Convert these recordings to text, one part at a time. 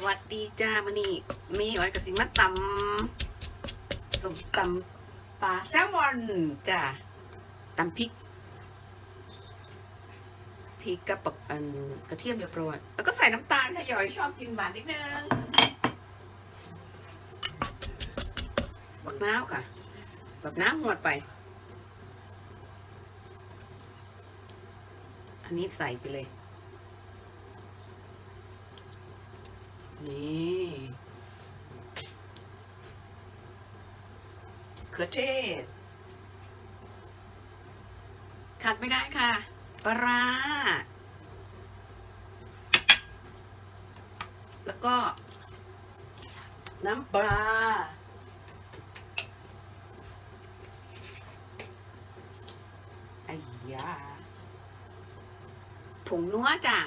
สวัสดีจ้ามื่อนี้มีไว้กับสิมาตำสมตำปลาแซลมอนจ้าตำพริกพริกกับปักอันกระเทียมเรียบร้อยแล้วก็ใส่น้ำตาลค่ะหยอยชอบกินหวานนิดนึงบักน้าวค่ะบักน้ำหวดไป อันนี้ใส่ไปเลย นี่เขือเทศขาดไม่ได้ค่ะ ปลาร้าแล้วก็ น้ำปลาไอ้ยาผงนัวจ้ะ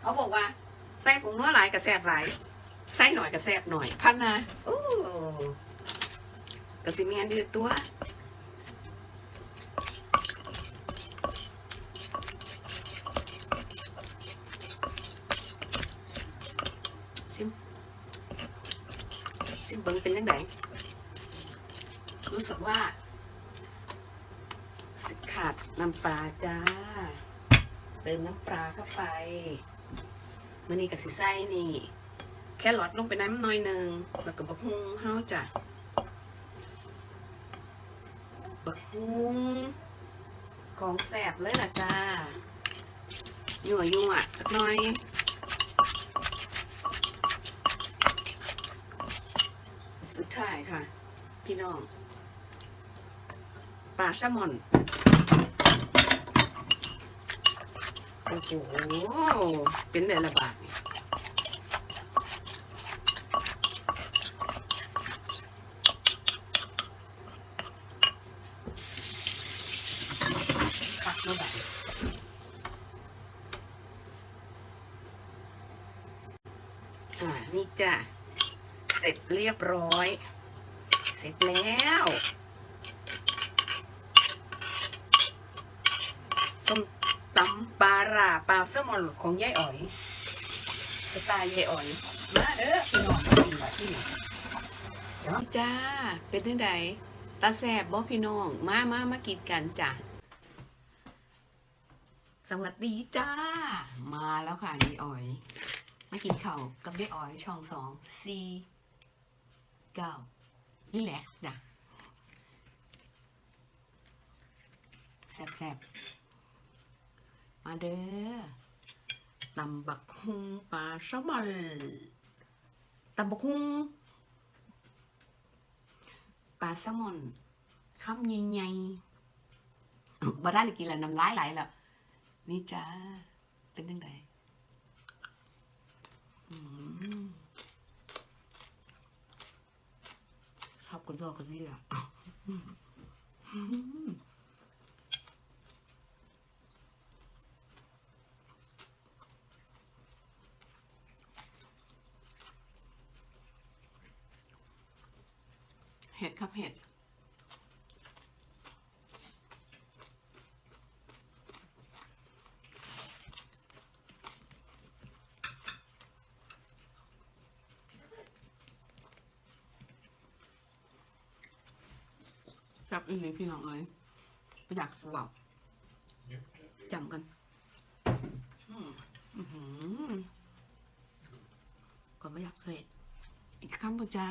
เขาบอกว่า ใส่ผงนัวหลายกับแซ่บหลายใส่หน่อยกับแซ่บหน่อย พันนะโอ้กระสิเมียนดือตัวซิมซิมเบิ้งเป็นยังไงรู้สึกว่าสิขาดน้ำปลาจ้า เติมน้ำปลาเข้าไป มันนี่กับสิไส้นี่ แค่หลอดลงไปน้ำน่อยหนึ่งแล้วก็บักฮุงเฮาจ้ะบักฮุงของแสบเลยล่ะจ้ายั่วยั่วสักหน่อยสุดท้ายค่ะ พี่น้องปลาแซลมอน โอ้โห เป็นเดือนละบาทนี่ปักละบาทอ่า นี่จ้ะ เสร็จเรียบร้อย เสร็จแล้วส้ม ตำปลาร่าปลาแซลมอนของยายอ๋อยสไตล์ยายอ๋อย มาเด้อพี่น้องมากินแบบที่นี่จ้า เป็นยังไงตาแสบบ่พี่น้อง มามามากินกันจ้ะสวัสดีจ้า มาแล้วค่ะยายอ๋อย มากินข้าวกับยายอ๋อยช่องสองซีเก้ารีแลกซ์จ้ะแซ่บๆ มาเด้อตำบักฮุงปลาแซลมอนตำบักฮุงปลาแซลมอนคำใหญ่ๆบ่ได้กินแล้วน้ำลายไหลแล้วนี่จ้าเป็นยังไงชอบกันตัวกันนี่แหละ อืมเห็ดครับเห็ดจับอีกนิดพี่น้องเอ้ยไปอยากเบาจำกันก่อนไม่อยากเสร็จอีกคำปะจ้า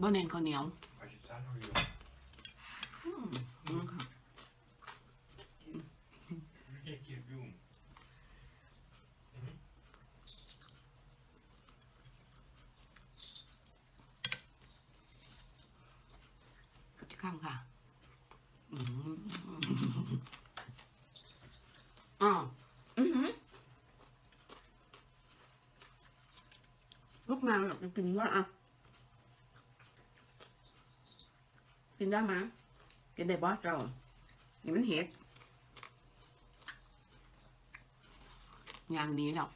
บะเนนข้าวเหนียว Als je het daar nog อีกคำค่ะอืมอ๋ออือหือลูกแมวอยากกิน กินว่าอะ กินได้ไหมกินได้บอสเรานี่มันเห็ดอย่างนี้หรอก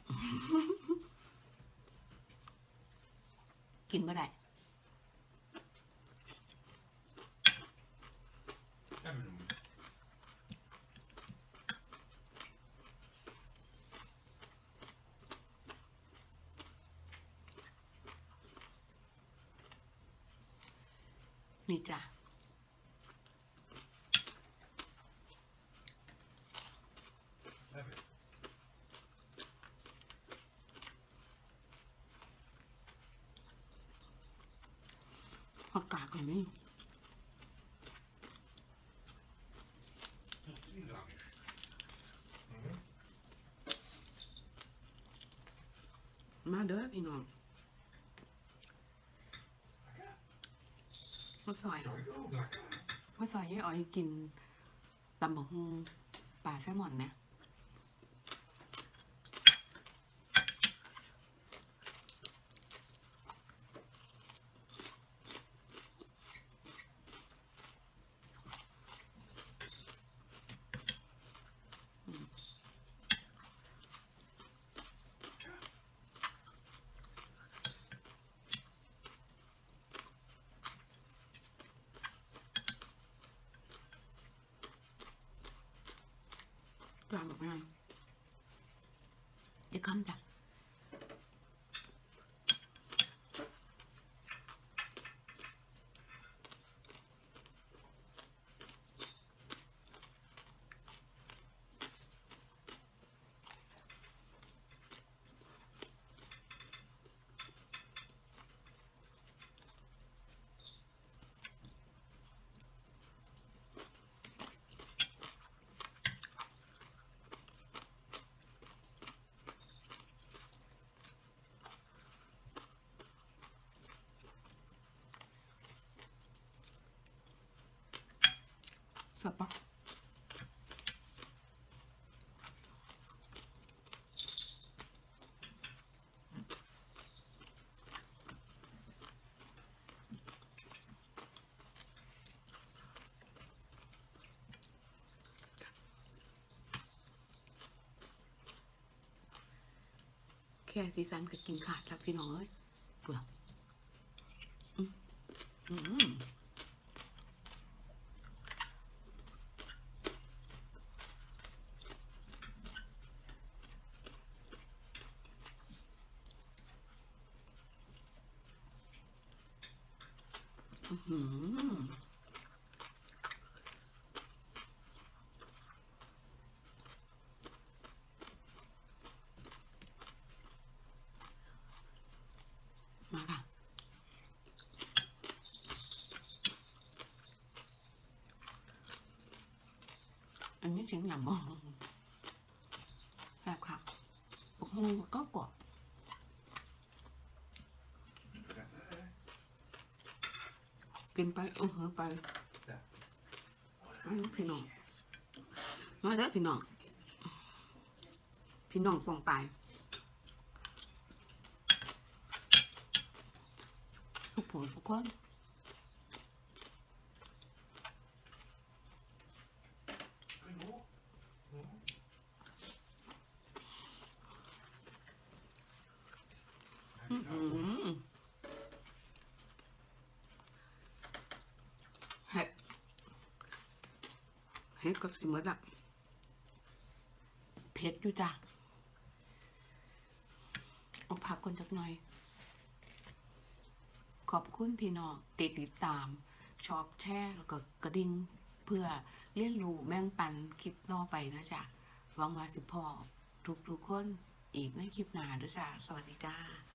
กินไม่ได้ Ja, men de- นี่จ้ะ ja, men- ผักกาดก่อนนี่ die is lang. Mhm. มาเด้อพี่น้อง มาซอย Ja, ik ook lekker. มาซอยยายอ๋อยกินตำบักฮุงปลาแซลมอนนะ กลางบอกงานจะคำจ้ะสดปะแค่สีสันก็กินขาดแล้วพี่น้องเอ้ยเปลือกอืมอืมอื้อหือมาค่ะ อันนี้ถึงหนำมองแบบค่ะปกมูก็กรอบกินไปเออเหอไปนนี้พี่น้องมาแล้วพี่น้อง พี่น้องปองไปายทุกผู้ทุกคน อื้อหือเห็ด เห็ดกับสิมดอะเผ็ดอยู่จ้ะเอาผักคนจักหน่อย ขอบคุณพี่น้องติดติดตาม ชอบแชร์แล้วก็กระดิ่งเพื่อเรียนรู้แบ่งปันคลิปต่อไปนะจ๊ะหวังว่าสิพอทุกทุกคนอีกในคลิปหน้าด้วยจ้ะสวัสดีจ้า